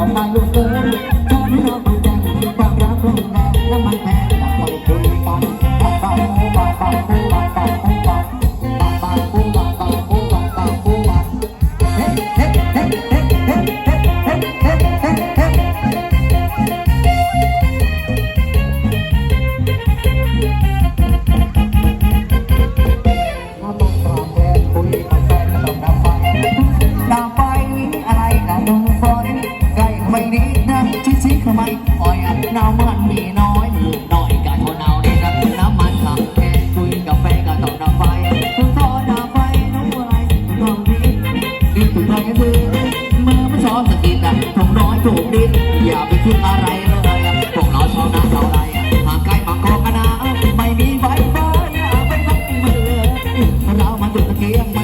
เอามลูกเอ้ยตอนนี้เราดูใจคามรักรุนแรงและมันแพงมันไคุ้กันปากปากากปากากป น้ำมันมีน้อยหมูน้อยกะทนเอาได้ครับน้ำมันขับแค่คุยกาแฟกะต้อน้ไฟต่อน้ไฟน้ำอะไรน้ำนี้ดินถูกไฟก็คืเมื่อไม่อบสกินอ่น้อยถูกดิอย่าไปคิดอะไรเลยอ่น้อยชอน้ำไรอ่างไกลบางองนาไม่มีไฟฟ้าเนี่ยเป็นพัมือเรามัดูตะเกียง